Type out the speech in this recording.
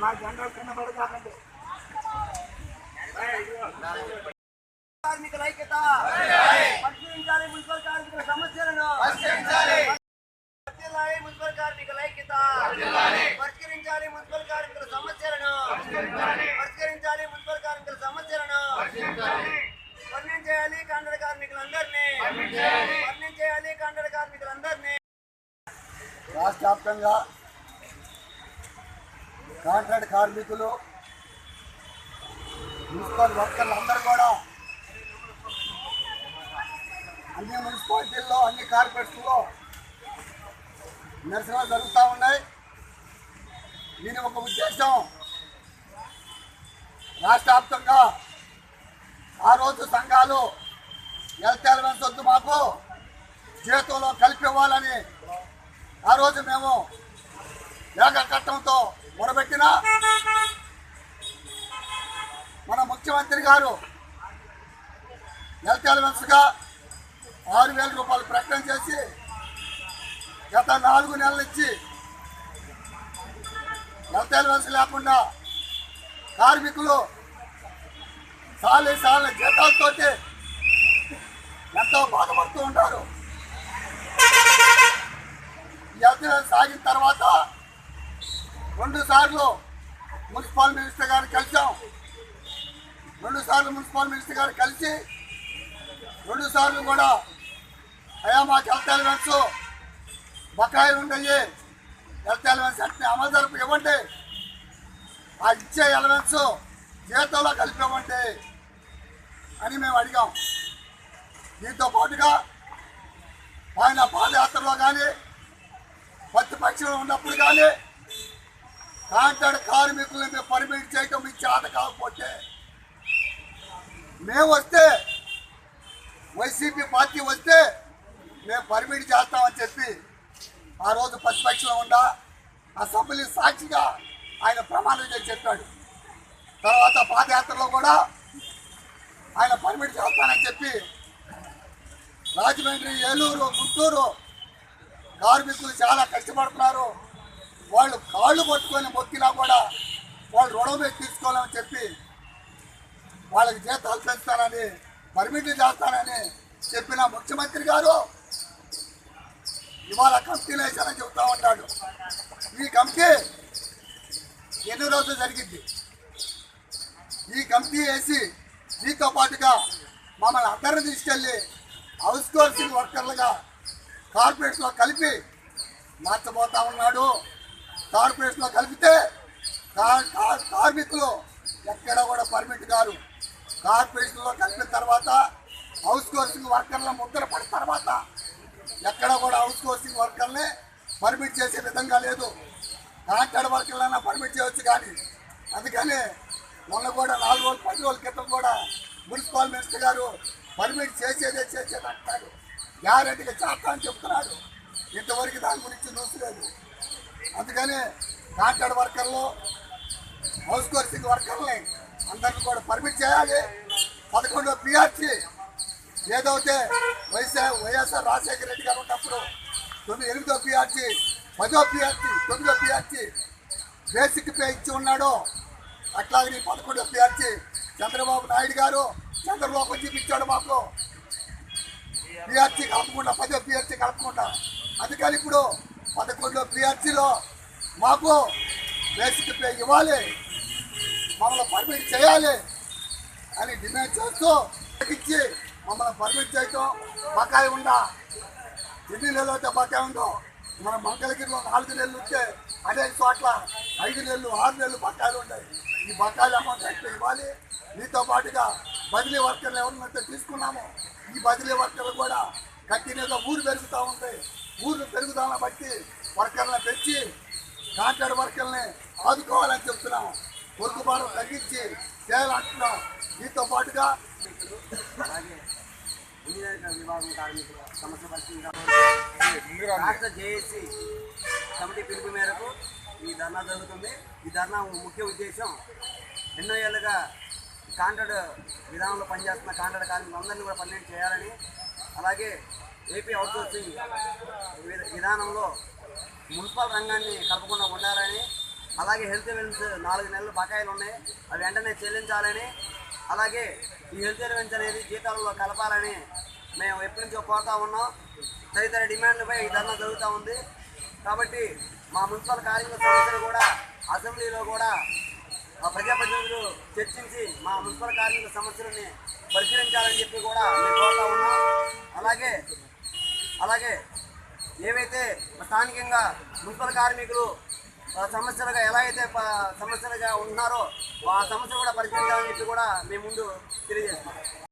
మా జనరల్ కింద పడకండి కార్మికుల ఐక్యత పరిశీలించాలి మున్సిపల్ కార్మికుల సమస్యలను. మున్సిపల్ కార్మికుల ఐక్యత పరిష్కరించాలి మున్సిపల్ కార్మికుల సమస్యలను. సమస్యలను వర్ణం చేయాలి కాంట్రాక్ట్ కార్మికులందరినీ. వర్ణం చేయాలి కాంట్రాక్ట్ కార్మికులందరినీ. రాష్ట్ర వ్యాప్తంగా కాంట్రాక్ట్ కార్మికులు మున్సిపల్ వర్కర్లు అందరూ కూడా అన్ని మున్సిపాలిటీల్లో అన్ని కార్పొరేషన్లో నిరసనలు జరుగుతూ ఉన్నాయి. దీని ఒక ఉద్దేశం రాష్ట్ర వ్యాప్తంగా ఆ రోజు సంఘాలు హెల్త్ అలవెన్స్ వద్దు మాకు. జీతంలో కలిపి ఇవ్వాలని ఆ రోజు మేము ఏకకట్టంతో మొదలుపెట్టిన మన ముఖ్యమంత్రి గారు హెల్త్ అలవెన్స్గా ఆరు వేల రూపాయలు ప్రకటన చేసి గత నాలుగు నెలలు ఇచ్చి హెల్త్ అలవెన్స్ లేకుండా కార్మికులు సాలి సాల జీతాలతో ఎంతో బాధపడుతూ ఉంటారు. ఈ సాగిన తర్వాత రెండు సార్లు మున్సిపల్ మినిస్టర్ గారు కలిసాం రెండు సార్లు మున్సిపల్ మినిస్టర్ గారు కలిసి రెండు సార్లు కూడా అయ్యా మాకు హెల్త్ అలవెన్స్ బకాయిలు ఉన్నాయి హెల్త్ అలవెన్స్ అంటే అమలు జరుపు ఇవ్వండి. ఆ ఇచ్చే అలవెన్స్ జీతంలో కలిపి అని మేము అడిగాం. దీంతో పాటుగా ఆయన పాదయాత్రలో కానీ ప్రతిపక్షంలో ఉన్నప్పుడు కానీ కాంట్రాక్ట్ కార్మికులను మేము పర్మిట్ చేయటం మీ చేత కాకపోతే మేము వస్తే వైసీపీ పార్టీ వస్తే మేము పర్మిట్ చేస్తామని చెప్పి ఆ రోజు ప్రతిపక్షంలో ఉండ అసెంబ్లీ సాక్షిగా ఆయన ప్రమాణం చేసి చెప్పాడు. తర్వాత పాదయాత్రలో కూడా ఆయన పర్మిట్ చేస్తానని చెప్పి రాజమండ్రి ఏలూరు గుంటూరు కార్మికులు చాలా కష్టపడుతున్నారు. వాళ్ళు కాళ్ళు పట్టుకొని మొక్కినా కూడా వాళ్ళు రుణం మీద తీసుకోవాలని చెప్పి వాళ్ళకి జీతాలు పెంచుతానని పర్మిట్లు చేస్తానని చెప్పిన ముఖ్యమంత్రి గారు ఇవాళ కమిటీలు వేసానని చెబుతా ఉంటాడు. ఈ కమిటీ ఎన్ని రోజులు జరిగింది? బుద్ధి వేసి మీతో పాటుగా మమ్మల్ని అందరిని తీసుకెళ్ళి హౌస్ కోర్సింగ్ వర్కర్లుగా కార్పొరేషన్లో కలిపి మార్చబోతా ఉన్నాడు. కార్పొరేషన్లో కలిపితే కార్మికులు ఎక్కడ కూడా పర్మిట్ గారు కార్పొరేషన్లో కలిపిన తర్వాత హౌస్ కోర్సింగ్ వర్కర్ల ముద్ర పడిన తర్వాత ఎక్కడ కూడా హౌస్ కోర్సింగ్ వర్కర్ని పర్మిట్ చేసే విధంగా లేదు. కాంట్రాక్ట్ వర్కర్లైనా పర్మిట్ చేయవచ్చు కానీ అందుకని మొన్న కూడా నాలుగు రోజులు పది రోజుల క్రితం కూడా మున్సిపల్ మినిస్టర్ గారు పర్మిట్ చేసేదే చేసేది అంటున్నాడు గ్యారెంటీగా చేస్తా అని చెప్తున్నాడు. ఇంతవరకు దాని గురించి చూసలేదు అందుకని కాంట్రాక్ట్ వర్కర్లు హౌస్ కోర్సింగ్ వర్కర్లని అందరిని కూడా పర్మిట్ చేయాలి. పదకొండో పిఆర్సీ ఏదైతే వైఎస్ఆర్ వైఎస్ఆర్ రాజశేఖర రెడ్డి గారు ఉన్నప్పుడు తొమ్మిది ఎనిమిదో పిఆర్సీ పదో పిఆర్సీ తొమ్మిదో పిఆర్సీ బేసిక్ పే ఇచ్చి ఉన్నాడు. అట్లాగే ఈ పదకొండో పిఆర్సీ చంద్రబాబు నాయుడు గారు చంద్రబాబు చూపించాడు మాకు. పిఆర్సీ కలపకుండా పదో పిఆర్సీ కలపకుండా అందుకని ఇప్పుడు పదకొండో పిఆర్సీలో మాకు బేసిక్ పే ఇవ్వాలి. మమ్మల్ని పర్మిట్ చేయాలి అని డిమాండ్ చేస్తూ ఇచ్చి మమ్మల్ని పర్మిట్ చేయటం బకాయి ఉందా? ఎన్ని నెలలు అయితే బకాయి ఉందో? మన మంగళగిరిలో నాలుగు నెలలు ఉంటే అదే చోట్ల ఐదు నెలలు ఆరు నెలలు బకాయిలు ఉంటాయి ఈ బకాయిలు అమౌంట్ అయితే ఇవ్వాలి? మీతో పాటుగా బదిలీ వర్కర్లు ఎవరినైతే తీసుకున్నామో ఈ బదిలీ వర్కర్లు కూడా కంటిన్యూగా ఊరు పెరుగుతూ ఉంటాయి ఊరు పెరుగుదలను బట్టి వర్కర్లను పెంచి కాంట్రాక్ట్ వర్కర్ని ఆదుకోవాలని చెప్తున్నాం. పొరుగు భారం తగ్గించి చేయాలంటున్నాం. దీంతో పాటుగా ఇంజనీరింగ్ విభాగం కార్మికుల సమస్య పరిశీలించడం రాష్ట్ర జేఏసీ కమిటీ పిలుపు మేరకు ఈ ధర్నా జరుగుతుంది. ఈ ధర్నా ముఖ్య ఉద్దేశం ఎన్నో ఏళ్ళుగా కాంట్రాక్ట్ విధానంలో పనిచేస్తున్న కాంట్రాక్ట్ కార్మికులందరినీ కూడా పర్మనెంట్ చేయాలని అలాగే ఏపీ అవుట్సోర్సింగ్ విధ- విధానంలో మున్సిపల్ రంగాన్ని కలపకుండా ఉండాలని అలాగే హెల్త్ ఇన్సూరెన్స్ నాలుగు నెలలు బకాయిలు ఉన్నాయి. అవి వెంటనే చెల్లించాలని అలాగే ఈ హెల్త్ ఇన్సూరెన్స్ అనేది జీతాలలో కలపాలని మేము ఎప్పటి నుంచో కోరుతా ఉన్నాం. తదితర డిమాండ్లపై ఈ ధర్నా జరుగుతూ ఉంది. కాబట్టి మా మున్సిపల్ కార్మికుల సమస్యలు కూడా అసెంబ్లీలో కూడా ఆ ప్రజాప్రతినిధులు చర్చించి మా మున్సిపల్ కార్మిక సమస్యలని పరిశీలించాలని చెప్పి కూడా మేము కోరుతా ఉన్నాం. అలాగే అలాగే ఏవైతే స్థానికంగా మున్సిపల్ కార్మికులు సమస్యలుగా ఎలా అయితే సమస్యలుగా ఉన్నారో ఆ సమస్యలు కూడా పరిష్కరించాలని చెప్పి కూడా మేము ముందు తెలియజేస్తున్నాం.